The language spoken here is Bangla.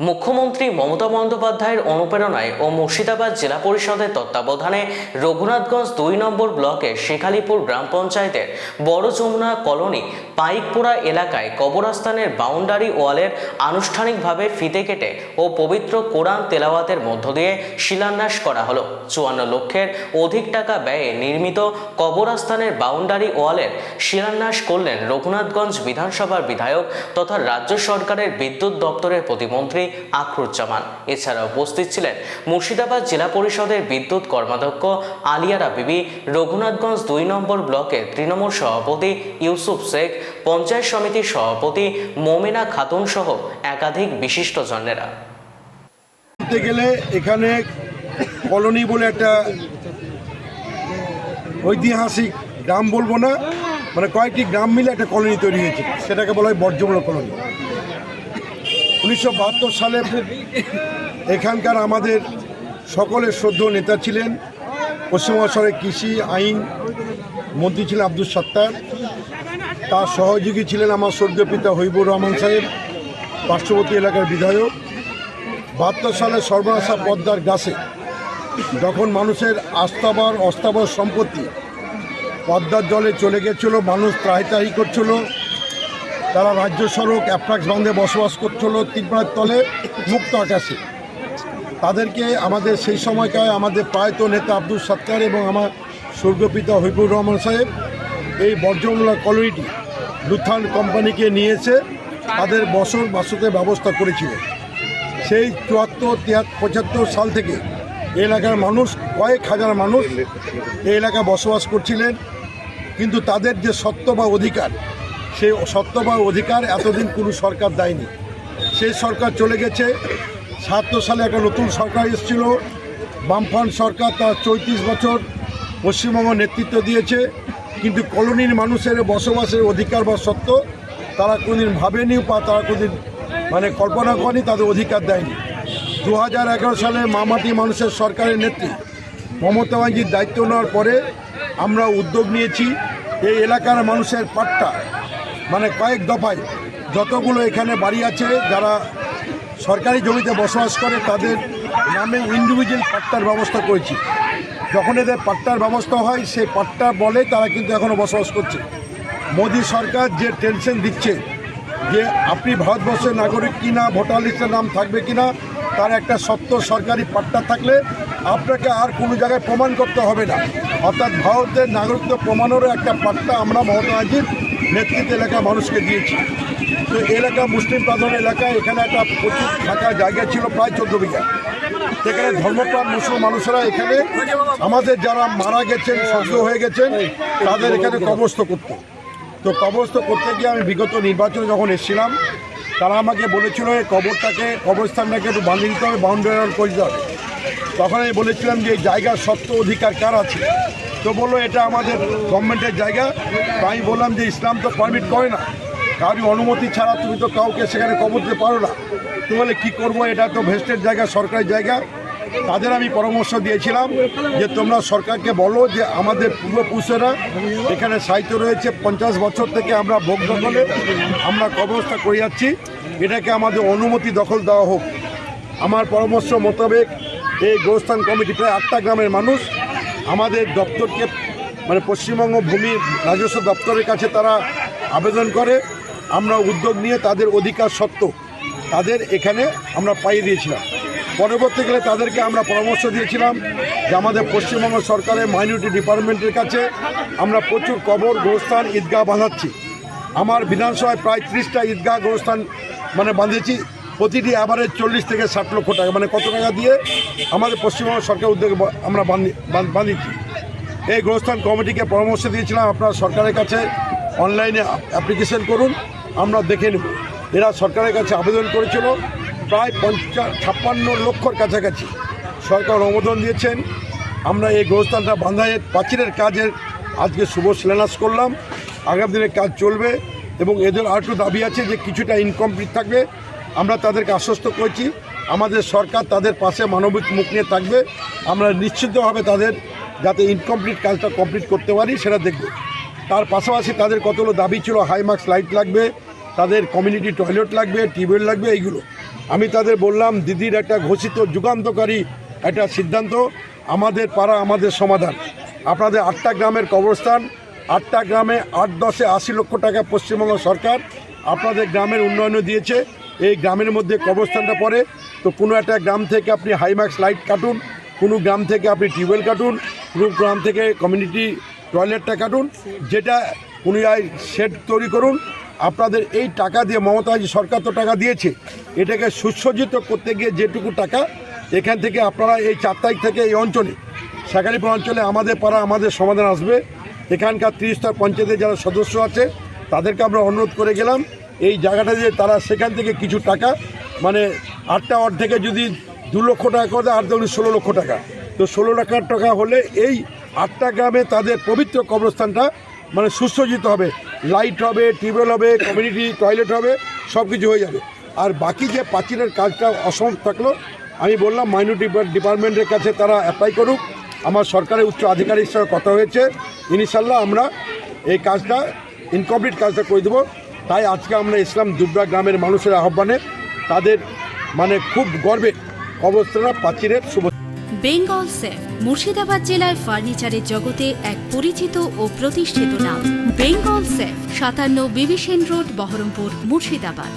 মুখ্যমন্ত্রী মমতা বন্দ্যোপাধ্যায়ের অনুপ্রেরণায় ও মুর্শিদাবাদ জেলা পরিষদের তত্ত্বাবধানে রঘুনাথগঞ্জ দুই নম্বর ব্লকের শেখালিপুর গ্রাম পঞ্চায়েতের বড় যমুনা কলোনি পাইকপুরা এলাকায় কবরস্থানের বাউন্ডারি ওয়ালের আনুষ্ঠানিকভাবে ফিতে কেটে ও পবিত্র কোরআন তেলাওয়াতের মধ্য দিয়ে শিলান্যাস করা হলো। চুয়ান্ন লক্ষের অধিক টাকা ব্যয়ে নির্মিত কবরস্থানের বাউন্ডারি ওয়ালের শিলান্যাস করলেন রঘুনাথগঞ্জ বিধানসভার বিধায়ক তথা রাজ্য সরকারের বিদ্যুৎ দপ্তরের প্রতিমন্ত্রী আখরুজ্জামান। এছাড়া উপস্থিত ছিলেন মুর্শিদাবাদ জেলা পরিষদের বিদ্যুৎ কর্মাধ্যক্ষ আলিয়ারা বিবি, রঘুনাথগঞ্জ দুই নম্বর ব্লকের তৃণমূল সভাপতি ইউসুফ শেখ, পঞ্চায়েত সমিতির সভাপতি মোমেনা খাতুন সহ একাধিক বিশিষ্টজনেরা বলতে গেলে এখানে কলোনি বলে একটা ঐতিহাসিক গ্রাম বলব না মানে কয়েকটি গ্রাম মিলে একটা কলোনি তৈরি হয়েছে, সেটাকে বলা হয় বর্জমূল কলোনি। উনিশশো বাহাত্তর সালে এখানকার আমাদের সকলের শ্রদ্ধেয় নেতা ছিলেন। পশ্চিমবঙ্গ সরকারের কৃষি, আইন মন্ত্রী ছিলেন আব্দুল সত্তার। তার সহযোগী ছিলেন আমার স্বর্গীয় পিতা হইবুর রহমান সাহেব, পার্শ্ববর্তী এলাকার বিধায়ক। বাহাত্তর সালে সর্বনাশা পদ্মার গাছে যখন মানুষের আস্থাবার, অস্থাবর সম্পত্তি পদ্মার জলে চলে গেছিল, মানুষ ত্রাহি করছিল তারা রাজ্য সড়ক অ্যাপ্রাক্স বান্ধে বসবাস করছিল ত্রিপুরার তলে মুক্ত আকাশে। তাদেরকে আমাদের সেই সময়কার আমাদের প্রায়ত নেতা আব্দুল সত্তার এবং আমার স্বর্গপিতা হইবুর রহমান সাহেব এই বর্জমূলা কলোনিটি লুথান কোম্পানিকে নিয়েছে, তাদের বসর বাসতের ব্যবস্থা করেছিলেন সেই চুয়াত্তর, তিয়াত্তর, পঁচাত্তর সাল থেকে এলাকার মানুষ, কয়েক হাজার মানুষ এই এলাকায় বসবাস করছিলেন। কিন্তু তাদের যে সত্য বা অধিকার সেই সত্য বা অধিকার এতদিন কোনো সরকার দেয়নি। সেই সরকার চলে গেছে। সাতাত্তর সালে একটা নতুন সরকার এসেছিল। বামফ্রন্ট সরকার তার চৌত্রিশ বছর পশ্চিমবঙ্গ নেতৃত্ব দিয়েছে। কিন্তু কলোনির মানুষের বসবাসের অধিকার বা সত্য তারা কোনোদিন ভাবেনি বা তারা কোনোদিন মানে কল্পনা করেনি, তাদের অধিকার দেয়নি। দু হাজার এগারো সালে মামাটি মানুষের সরকারের নেত্রী মমতা ব্যানার্জির দায়িত্ব নেওয়ার পরে আমরা উদ্যোগ নিয়েছি। এই এলাকার মানুষের পাট্টা মানে কয়েক দফায় যতগুলো এখানে বাড়ি আছে, যারা সরকারি জমিতে বসবাস করে, তাদের নামে ইন্ডিভিজুয়াল পাট্টার ব্যবস্থা করেছি। যখন এদের পাট্টার ব্যবস্থা হয় সেই পাট্টা বলে তারা কিন্তু এখনও বসবাস করছে। মোদী সরকার যে টেনশন দিচ্ছে যে আপনি ভারতবর্ষের নাগরিক কিনা, ভোটার লিস্টের নাম থাকবে কিনা, তার একটা সত্য সরকারি পাট্টা থাকলে আপনাকে আর কোনো জায়গায় প্রমাণ করতে হবে না। অর্থাৎ ভারতের নাগরিকত্ব প্রমাণেরও একটা পাট্টা আমরা মমতা ব্যানার্জির নেতৃত্ব এলাকার মানুষকে দিয়েছি। তো এলাকা মুসলিম প্রধান এলাকা এখানে একটা প্রচুর থাকা জায়গা ছিল, প্রায় চোদ্দ বিঘা। এখানে ধর্মপ্রাণ মুসলিম মানুষেরা এখানে আমাদের যারা মারা গেছেন সদ্য হয়ে গেছেন, তাদের এখানে কবস্থ করতো। তো কবরস্থ করতে গিয়ে আমি বিগত নির্বাচনে যখন এসেছিলাম, তারা আমাকে বলেছিল এই কবরটাকে কবরস্থানটাকে একটু বাঁধিয়ে দিতে হবে বাউন্ডারি করে হবে তখন আমি বলেছিলাম যে জায়গার সত্য অধিকার কার আছে? তো বলল, এটা আমাদের গভর্নমেন্টের জায়গা। আমি বললাম যে, ইসলাম তো পারমিট করে না। কারোর অনুমতি ছাড়া তুমি তো কাউকে সেখানে কবর দিতে পারো না। তো বলে, কী করব? এটা তো ভেস্টের জায়গা সরকারি জায়গা। তাদের আমি পরামর্শ দিয়েছিলাম যে, তোমরা সরকারকে বলো যে, আমাদের পূর্বপুরুষেরা এখানে সাহিত্য রয়েছে। পঞ্চাশ বছর থেকে আমরা ভোগ দখলে, আমরা কবরস্থা করে যাচ্ছি। এটাকে আমাদের অনুমতি দখল দেওয়া হোক। আমার পরামর্শ মোতাবেক এই গোস্থান কমিটি প্রায় আটটা গ্রামের মানুষ। আমাদের দপ্তরকে মানে পশ্চিমবঙ্গ ভূমি রাজস্ব দপ্তরের কাছে তারা আবেদন করে। আমরা উদ্যোগ নিয়ে তাদের অধিকার সত্ত্ব তাদের এখানে আমরা পাইয়ে দিয়েছিলাম। পরবর্তীকালে তাদেরকে আমরা পরামর্শ দিয়েছিলাম যে আমাদের পশ্চিমবঙ্গ সরকারের মাইনরিটি ডিপার্টমেন্টের কাছে আমরা প্রচুর কবর গোস্থান ঈদগাহ বাঁধাচ্ছি। আমার বিধানসভায় প্রায় ত্রিশটা ঈদগাহ গোস্থান মানে বাঁধিয়েছি। প্রতিটি অ্যাভারেজ চল্লিশ থেকে ষাট লক্ষ টাকা। মানে কত টাকা দিয়ে আমাদের পশ্চিমবঙ্গ সরকার উদ্যোগে আমরা বাঁধিয়েছি এই গ্রহস্থান কমিটিকে পরামর্শ দিয়েছিলাম, আপনারা সরকারের কাছে অনলাইনে অ্যাপ্লিকেশন করুন, আমরা দেখে নেব। এরা সরকারের কাছে আবেদন করেছিল, প্রায় পঞ্চাশ ছাপ্পান্ন লক্ষর কাছাকাছি। সরকার অনুমোদন দিয়েছেন। আমরা এই গ্রহস্থানটা বাঁধাইয়ের প্রাচীরের কাজের আজকে শুভ শিলান্যাস করলাম। আগামী দিনে কাজ চলবে এবং এদের আর দাবি আছে যে কিছুটা ইনকমপ্লিট থাকবে। আমরা তাদেরকে আশ্বস্ত করেছি, আমাদের সরকার তাদের পাশে মানবিক মুখ নিয়ে থাকবে। আমরা নিশ্চিতভাবে তাদের যাতে ইনকমপ্লিট কাজটা কমপ্লিট করতে পারি, সেটা দেখব। তার পাশাপাশি তাদের কতগুলো দাবি ছিল হাই মার্কস লাইট লাগবে, তাদের কমিউনিটি টয়লেট লাগবে, টিউবওয়েল লাগবে, এইগুলো। আমি তাদের বললাম, দিদির একটা ঘোষিত যুগান্তকারী একটা সিদ্ধান্ত, আমাদের পাড়া আমাদের সমাধান। আপনাদের আটটা গ্রামের কবরস্থান, আটটা গ্রামে আট দশে আশি লক্ষ টাকা পশ্চিমবঙ্গ সরকার আপনাদের গ্রামের উন্নয়নে দিয়েছে। এই গ্রামের মধ্যে কবরস্থানটা পড়ে। তো কোনো একটা গ্রাম থেকে আপনি হাইম্যাক্স লাইট কাটুন, কোনো গ্রাম থেকে আপনি টিউবওয়েল কাটুন, কোনো গ্রাম থেকে কমিউনিটি টয়লেটটা কাটুন, যেটা কোনো শেড তৈরি করুন। আপনাদের এই টাকা দিয়ে মমতাজি সরকার তো টাকা দিয়েছে, এটাকে সুসজ্জিত করতে গিয়ে যেটুকু টাকা, এখান থেকে আপনারা এই চার তারিখ থেকে এই অঞ্চলে শাকারিপুর অঞ্চলে আমাদের পাড়া, আমাদের সমাধান আসবে। এখানকার ত্রিস্তর পঞ্চায়েতের যারা সদস্য আছে, তাদেরকে আমরা অনুরোধ করে গেলাম। এই জায়গাটা দিয়ে তারা সেখান থেকে কিছু টাকা মানে আটটা থেকে যদি দু লক্ষ টাকা করে দেয়, আর ধরুন ষোলো লক্ষ টাকা। তো ষোলো লাখ টাকা হলে এই আটটা গ্রামে তাদের পবিত্র কবরস্থানটা মানে সুসজ্জিত হবে। লাইট হবে, টিউবওয়েল হবে, কমিউনিটি, টয়লেট হবে সব কিছু হয়ে যাবে। আর বাকি যে প্রাচীরের কাজটা অসম থাকল, আমি বললাম মাইনরিটি ডিপার্টমেন্টের কাছে তারা অ্যাপ্লাই করুক। আমার সরকারের উচ্চ আধিকারিক সঙ্গে কথা হয়েছে। ইনশাল্লাহ আমরা এই কাজটা ইনকমপ্লিট কাজটা করে দেবো। তাই আজকে আমরা ইসলাম দুবরা গ্রামের মানুষের আহ্বানে তাদের মানে খুব গর্বে অবস্থানা প্রাচীরের শুভ বেঙ্গল সেফ মুর্শিদাবাদ জেলায় ফার্নিচারের জগতে এক পরিচিত ও প্রতিষ্ঠিত নাম। বেঙ্গল সেফ সাতান্ন বিবিসেন রোড, বহরমপুর, মুর্শিদাবাদ।